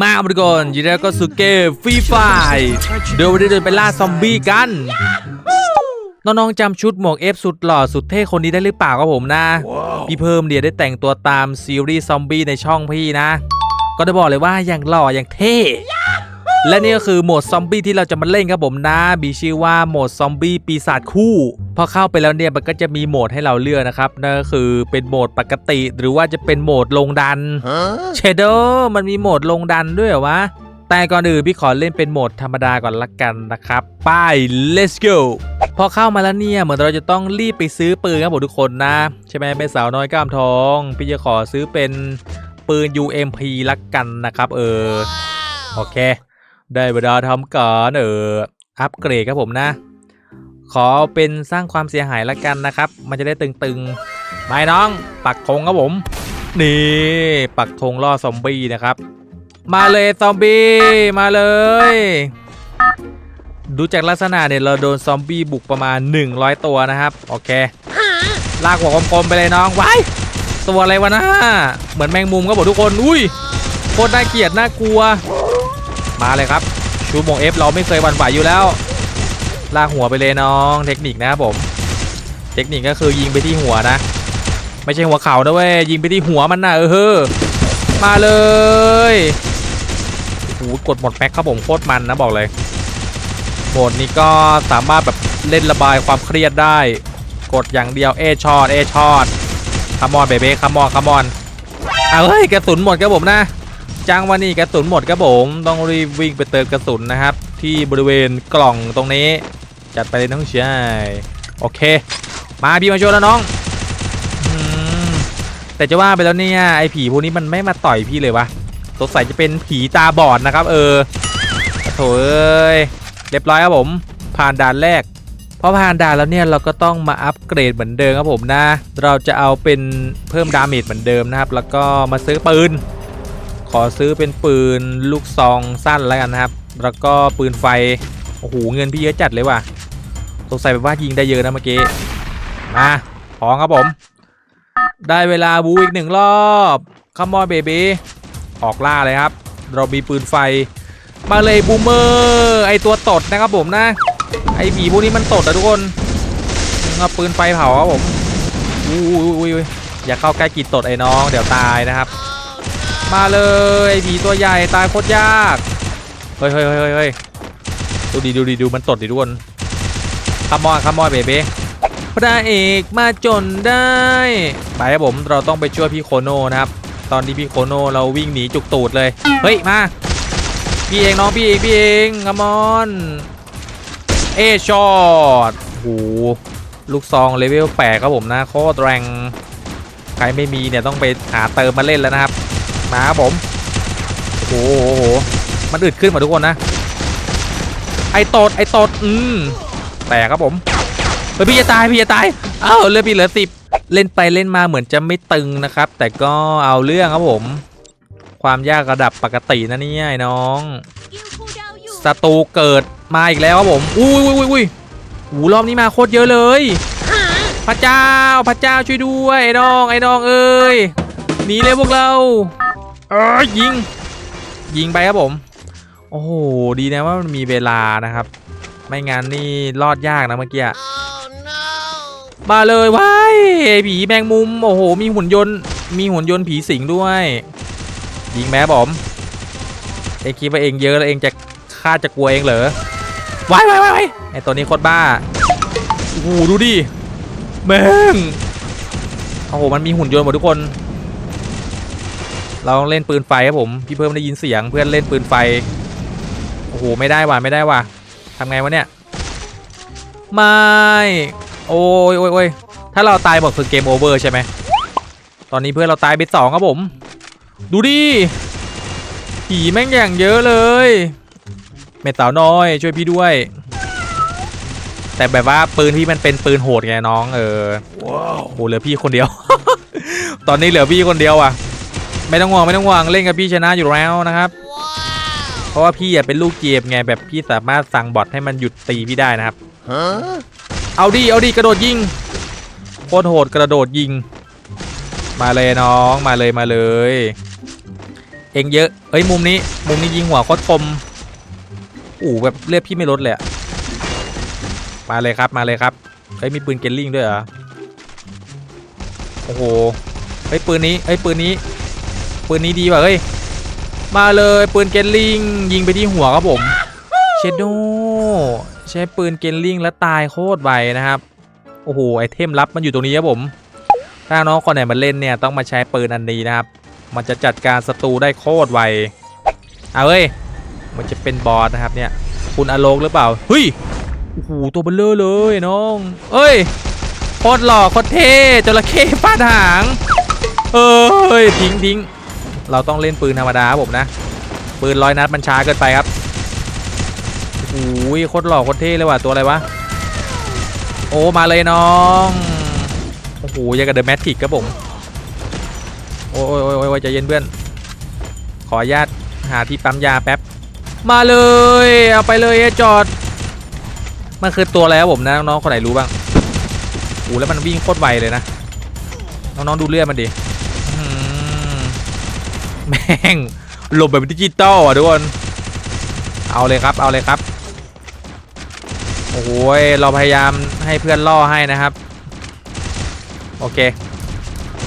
มาบริกรยินดีต้อนรับเข้าสู่เกมฟรีไฟเดี๋ยววันนี้เดินไปล่าซอมบี้กันน้องๆจำชุดหมวกเอฟสุดหล่อสุดเท่คนนี้ได้หรือเปล่าครับผมนะ พี่เพิ่มเดียได้แต่งตัวตามซีรีส์ซอมบี้ในช่องพี่นะ ก็ได้บอกเลยว่าอย่างหล่ออย่างเท่ และนี่ก็คือโหมดซอมบี้ที่เราจะมาเล่นครับผมนะมีชื่อว่าโหมดซอมบี้ปีศาจคู่พอเข้าไปแล้วเนี่ยมันก็จะมีโหมดให้เราเลือกนะครับนั่นก็คือเป็นโหมดปกติ หรือว่าจะเป็นโหมดลงดันเชโดมันมีโหมดลงดันด้วยเหรอวะแต่ก่อนอื่นพี่ขอเล่นเป็นโหมดธรรมดาก่อนละกันนะครับไป let's go พอเข้ามาแล้วเนี่ยเหมือนเราจะต้องรีบไปซื้อปืนครับผมทุกคนนะ ใช่ไหมเป็นสาวน้อยกล้ามทอง พี่จะขอซื้อเป็นปืน UMP ละกันนะครับ เออ โอเค ได้เวลาทำการเอออัปเกรดครับผมนะ ขอเป็นสร้างความเสียหายละกันนะครับ มันจะได้ตึงๆไม่น้อง ปักธงครับผม นี่ปักธงล่อซอมบี้นะครับ มาเลยซอมบี้มาเลย ดูจากลักษณะเนี่ยเราโดนซอมบี้บุกประมาณ 100 ตัวนะครับ โอเค ลากหัวกลมๆไปเลยน้องไว้ตัวอะไรวะนะเหมือนแมงมุมครับผมทุกคน อุ้ยโคตรน่าเกลียดน่ากลัว มาเลยครับ ชูโมงเอฟเราไม่เคยวันไหวอยู่แล้ว ลากหัวไปเลยน้องเทคนิคนะครับผม เทคนิคก็คือยิงไปที่หัวนะ ไม่ใช่หัวเข่านะเว้ยยิงไปที่หัวมันนะเออเฮ้อมาเลยโอ้โหกดหมดแม็กครับผมโคตรมันนะบอกเลยโหมดนี้ก็สามารถแบบเล่นระบายความเครียดได้ กดอย่างเดียวเอชอตเอชอตคัมอนเบเบ้คัมอนคัมมอนเอาเฮ้ยกระสุนหมดครับผมนะ จังวันนี้กระสุนหมดครับผมต้องรีบวิ่งไปเติมกระสุนนะครับ ที่บริเวณกล่องตรงนี้ จัดไปเลยน้องชายโอเค มาพี่มาช่วยแล้วน้องอแต่จะว่าไปแล้วเนี่ยไอ้ผีพวกนี้มันไม่มาต่อยพี่เลยวะสงสัยจะเป็นผีตาบอดนะครับ เออโถเอ้ยเรียบร้อยครับผม ผ่านด่านแรกพอผ่านด่านแล้วเนี่ยเราก็ต้องมาอัปเกรดเหมือนเดิมครับผมนะ เราจะเอาเป็นเพิ่มดาเมจเหมือนเดิมนะครับ แล้วก็มาซื้อปืน ขอซื้อเป็นปืนลูกซองสั้นแล้วกันนะครับ แล้วก็ปืนไฟ โอ้โห เงินพี่เยอะจัดเลยว่ะ สงสัยแบบว่ายิงได้เยอะนะเมื่อกี้ มาพร้อมครับผม ได้เวลาบูอีกหนึ่งรอบคัมมอนเบบีออกล่าเลยครับ เรามีปืนไฟ มาเลยบูมเมอร์ไอตัวตดนะครับผมนะ ไอผีพวกนี้มันตดนะทุกคนเอาปืนไฟเผาครับผมอุ้ยอุ้ยอุ้ยอุ้ยอย่าเข้าใกล้กีดตดไอ้น้อง เดี๋ยวตายนะครับ มาเลยผีตัวใหญ่ตายโคตรยากเฮ้ยเฮ้ยเฮ้ยเฮ้ยดูดีดูดีดูมันตดดิทุกคนคัมอนคัมอนเบเบีพระเอกมาจนได้ไปครับผมเราต้องไปช่วยพี่โคโน่นะครับ ตอนนี้พี่โคโน่เราวิ่งหนีจุกตูดเลย เฮ้ยมาพี่เองน้องพี่เองพี่เองกมอนเอช็อตโหลูกซองเลเวลแปดครับผมนะโคตรแรงใครไม่มีเนี่ยต้องไปหาเติมมาเล่นแล้วนะครับ มาครับผมโอ้โหมันอึดขึ้นหมาทุกคนนะ ไอตดไอตดอืมแตกครับผมเฮ้ยพี่จะตายพี่จะตายอ้าวเลือดพี่เหลือสิบเล่นไปเล่นมาเหมือนจะไม่ตึงนะครับ แต่ก็เอาเรื่องครับผม ความยากระดับปกตินะนี่ไอ้น้องศัตรูเกิดมาอีกแล้วครับผมอุ้ยอุ้ยอุ้ยอุ้ยหูรอบนี้มาโคตรเยอะเลย พระเจ้าพระเจ้าช่วยด้วยไอ้น้องไอ้น้องเอ้ยหนีเลยพวกเรา เออยิง ยิงไปครับผม โอ้โห ดีนะว่ามันมีเวลานะครับ ไม่งั้นนี่รอดยากนะเมื่อกี้อะมาเลยว้ายผีแมงมุม โอ้โห มีหุ่นยนต์ มีหุ่นยนต์ผีสิงด้วย ยิงแม่บอมเองคิดว่าเองเยอะแล้วเองจะฆ่าจะกลัวเองเหรอว้ายว้ายว้ายไอตัวนี้โคตรบ้าโอ้โหดูดิแม่งโอ้โหมันมีหุ่นยนต์หมดทุกคน เราต้องเล่นปืนไฟครับผมพี่เพิ่มได้ยินเสียงเพื่อนเล่นปืนไฟโอ้โหไม่ได้ว่ะไม่ได้ว่ะทำไงวะเนี่ยไม่โอ้ยโอ้ยโอ้ยถ้าเราตายหมดคือเกมโอเวอร์ใช่ไหมตอนนี้เพื่อนเราตายไปสองครับผม ดูดิผีแม่งอย่างเยอะเลย เมตสาวน้อยช่วยพี่ด้วย แต่แบบว่าปืนพี่มันเป็นปืนโหดไงน้องเออว้าวโหเหลือพี่คนเดียว ตอนนี้เหลือพี่คนเดียวอะ ไม่ต้องห่วงไม่ต้องห่วงเล่นกับพี่ชนะอยู่แล้วนะครับ เพราะว่าพี่อะเป็นลูกเกมไงแบบพี่สามารถสั่งบอทให้มันหยุดตีพี่ได้นะครับเอาดิเอาดิกระโดดยิงโคตรโหดกระโดดยิง มาเลยน้องมาเลยมาเลย เองเยอะเอ้ยมุมนี้ มุมนี้ยิงหัวโคตรคมอู้แบบเลือดพี่ไม่ลดเลยอะมาเลยครับมาเลยครับเฮ้ยมีปืนเกลลิงด้วยเหรอโอ้โหเฮ้ยปืนนี้เฮ้ยปืนนี้ ปืนนี้ดีว่ะเฮ้ยมาเลยปืนเกลลิงยิงไปที่หัวครับผมเชดโดใช้ปืนเกลลิงแล้วตายโคตรไวนะครับโอ้โหไอเทมลับมันอยู่ตรงนี้ครับผมถ้าน้องคนไหนมาเล่นเนี่ยต้องมาใช้ปืนอันนี้นะครับ มันจะจัดการศัตรูได้โคตรไวเอาเว้ยมันจะเป็นบอสนะครับเนี่ยคุณอโลกหรือเปล่าเฮ้ยโอ้โหตัวเบลเลอร์เลยน้องเอ้ยโคตรหล่อโคตรเท่จระเข้ฟาดหางเอ้ยทิ้งทิ้ง เราต้องเล่นปืนธรรมดาครับผมนะ ปืนร้อยนัดมันช้าเกินไปครับโอ้โหโคตรหล่อโคตรเท่เลยว่ะตัวอะไรวะ โอ้มาเลยน้องโอ้โหยังกับเดอะแมทริกครับผมโอ้ยโอ้ยโอ้ยใจเย็นเพื่อน ขออนุญาตหาที่ปั๊มยาแป๊บมาเลยเอาไปเลยจอดมันคือตัวอะไรครับผมนะน้องๆคนไหนรู้บ้างโอ้แล้วมันวิ่งโคตรไวเลยนะน้องๆดูเลือดมันดิ แม่งหลบแบบดิจิตอลอะทุกคน เอาเลยครับ เอาเลยครับ โอ้ย เราพยายามให้เพื่อนล่อให้นะครับ โอเค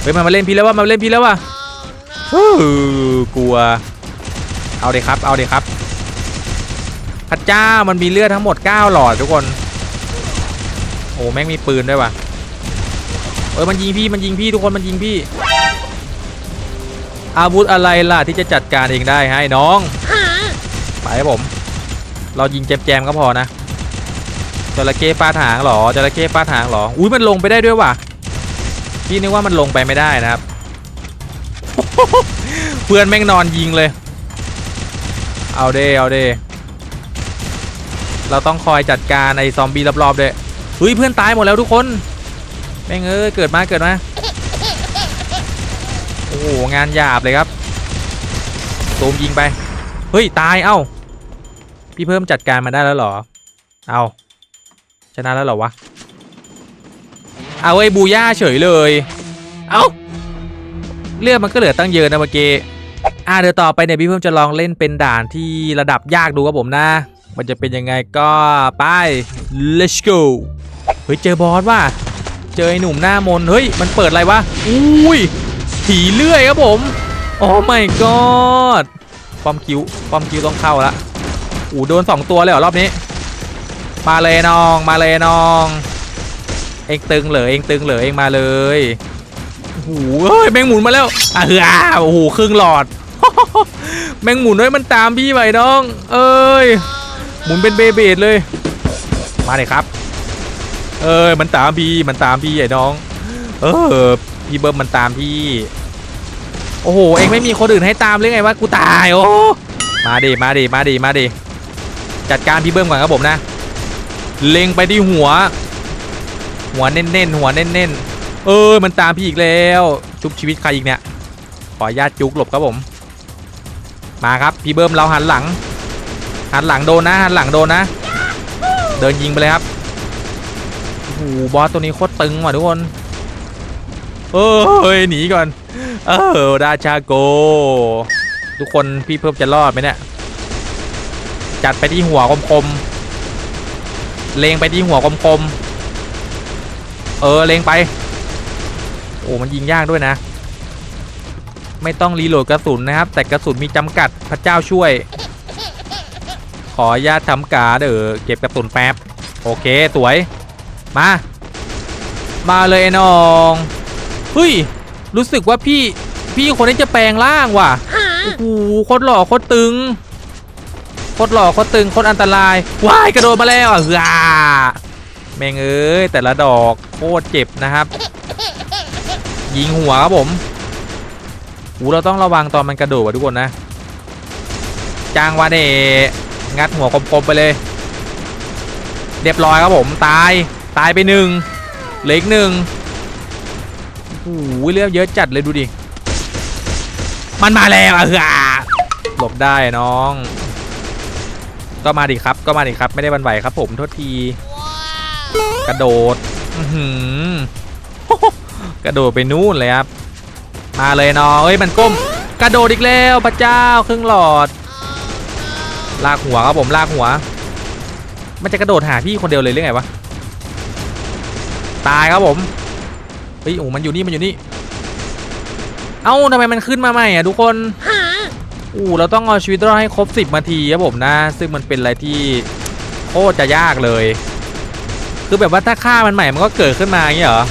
เฮ้ย มันมาเล่นพี่แล้วว่ะมันมาเล่นพี่แล้วว่ะฮู้กลัว เอาเลยครับ เอาเลยครับพระเจ้ามันมีเลือดทั้งหมด 9 หลอดทุกคน โอ้แม่งมีปืนด้วยว่ะเอ้ยมันยิงพี่ มันยิงพี่ทุกคน มันยิงพี่ อาวุธอะไรล่ะที่จะจัดการเองได้ให้น้องไปครับผม เรายิงแจมๆก็พอนะจระเข้ฟาดหางเหรอจระเข้ฟาดหางเหรออุ้ยมันลงไปได้ด้วยว่ะพี่นึกว่ามันลงไปไม่ได้นะครับ เพื่อนแม่งนอนยิงเลย เอาเดเอาเดเราต้องคอยจัดการไอ้ซอมบี้รอบๆเด้เฮ้ยเพื่อนตายหมดแล้วทุกคน แม่งเอ้ยเกิดมาเกิดมา โอ้โหงานหยาบเลยครับตูมยิงไป เฮ้ย ตายเอ้า พี่เพิ่มจัดการมาได้แล้วเหรอ เอาชนะแล้วเหรอวะ เอาไอ้บูย่าเฉยเลย เอาเลือดมันก็เหลือตั้งเยอะนะเมื่อกี้อ่าเดี๋ยวต่อไปเนี่ยพี่เพิ่มจะลองเล่นเป็นด่านที่ระดับยากดูครับผมนะ มันจะเป็นยังไงก็ไป let's go เฮ้ยเจอบอสว่ะ เจอไอ้หนุ่มหน้ามน เฮ้ยมันเปิดอะไรวะ อุ้ย ผีเลื่อยครับผม โอ้ my god ป้อมคิวป้อมคิวต้องเข้าละอู้โดนสองตัวเลยเหรอรอบนี้ มาเลยน้องมาเลยน้อง เองตึงเหรอเองตึงเหรอเองมาเลยโอ้โหเฮ้ยแมงหมุนมาแล้วอะเฮ้ยโอ้โหครึ่งหลอด แมงหมุนด้วยมันตามพี่ไปน้อง เอ้ย หมุนเป็นเบเบดเลย มาเลยครับ เอ้ยมันตามพี่มันตามพี่ไอ้น้อง เออ พี่เบิ้มมันตามพี่ โอ้โห เองไม่มีคนอื่นให้ตามหรือไงวะ กูตาย โอ้ มาดิ มาดิ มาดิ มาดิ จัดการพี่เบิ้มก่อนครับผมนะ เล็งไปที่หัว หัวเน้นๆ หัวเน้นๆ เออ มันตามพี่อีกแล้ว ชุบชีวิตใครอีกเนี่ย ขอญาตจุกหลบครับผม มาครับ พี่เบิ้มเราหันหลัง หันหลังโดนนะ หันหลังโดนนะ เดินยิงไปเลยครับโอ้โหบอสตัวนี้โคตรตึงว่ะทุกคน เอ้ยหนีก่อน เออราชาโก ทุกคนพี่เพิ่มจะรอดไหมเนี่ย จัดไปที่หัวคมๆ เลงไปที่หัวคมๆ เออเลงไป โอ้มันยิงยากด้วยนะ ไม่ต้องรีโหลดกระสุนนะครับ แต่กระสุนมีจำกัดพระเจ้าช่วย ขอญาตทำกาเด้อเก็บกระสุนแป๊บ โอเคสวย มา มาเลยน้อง เฮ้ย รู้สึกว่าพี่ พี่คนนี้จะแปลงร่างว่ะ โอ้โห โคตรหล่อโคตรตึง โคตรหล่อโคตรตึงโคตรอันตราย ว้ายกระโดดมาแล้วอะเฮ้ยแม่งเอ้ยแต่ละดอกโคตรเจ็บนะครับ ยิงหัวครับผมหูเราต้องระวังตอนมันกระโดดว่ะทุกคนนะ จางวาเดงัดหัวคมๆไปเลย เรียบร้อยครับผมตายตายไปหนึ่งเหลืออีกหนึ่ง โอ้โหเลือดเยอะจัดเลยดูดิ มันมาแล้วอะเฮ้หลบได้น้อง ก็มาดิครับ ก็มาดิครับ ไม่ได้บันไหวครับ ผมโทษที กระโดดกระโดดไปนู่นเลยครับ มาเลยน้องเอ้ยมันก้ม กระโดดอีกแล้วพระเจ้าครึ่งหลอด ลากหัวครับผมลากหัว มันจะกระโดดหาพี่คนเดียวเลยหรือไงวะ ตายครับผม ฮ้ยโอ้มันอยู่นี่มันอยู่นี่ เอ้าทำไมมันขึ้นมาใหม่อะทุกคนอู้เราต้องเอาชีวิตรอดให้ครบ10นาทีครับผมนะ ซึ่งมันเป็นอะไรที่โคตรจะยากเลย คือแบบว่าถ้าฆ่ามันใหม่มันก็เกิดขึ้นมาอย่างเงี้ยเหรอ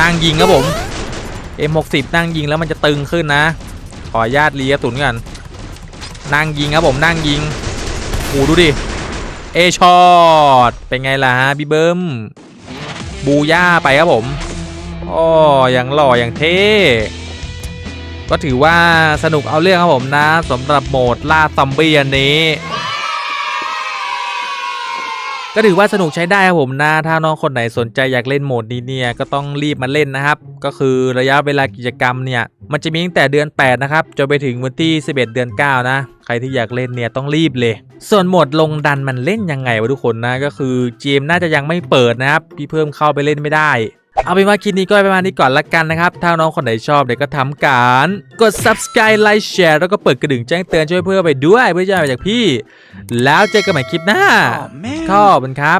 นั่งยิงครับผม M60 นั่งยิงแล้วมันจะตึงขึ้นนะ ขอญาติรีกระสุนกันนั่งยิงครับผมนั่งยิงโอ้ดูดิเอช็อตเป็นไงล่ะฮะพี่เบิ้มบูย่าไปครับผม อ้ออย่างหล่ออย่างเท่ก็ถือว่าสนุกเอาเรื่องครับผมนะสำหรับโหมดล่าซอมบี้อันนี้ ก็ถือว่าสนุกใช้ได้ครับผมนะ ถ้าน้องคนไหนสนใจอยากเล่นโหมดนี้เนี่ยก็ต้องรีบมาเล่นนะครับ ก็คือระยะเวลากิจกรรมเนี่ย มันจะมีตั้งแต่เดือน 8 นะครับจนไปถึงวันที่ 11 เดือน 9 นะ ใครที่อยากเล่นเนี่ยต้องรีบเลย ส่วนโหมดลงดันมันเล่นยังไงวะทุกคนนะก็คือเกมน่าจะยังไม่เปิดนะครับพี่เพิ่มเข้าไปเล่นไม่ได้ เอาเป็นว่าคลิปนี้ก็ประมาณนี้ก่อนละกันนะครับ ถ้าน้องคนไหนชอบเดี๋ยวก็ทำการกด subscribe ไลค์แชร์แล้วก็เปิดกระดิ่งแจ้งเตือนช่วยเพื่อนไปด้วยเพื่อจะได้มาจากพี่ แล้วเจอกันใหม่คลิปหน้า Oh man. ขอบคุณครับ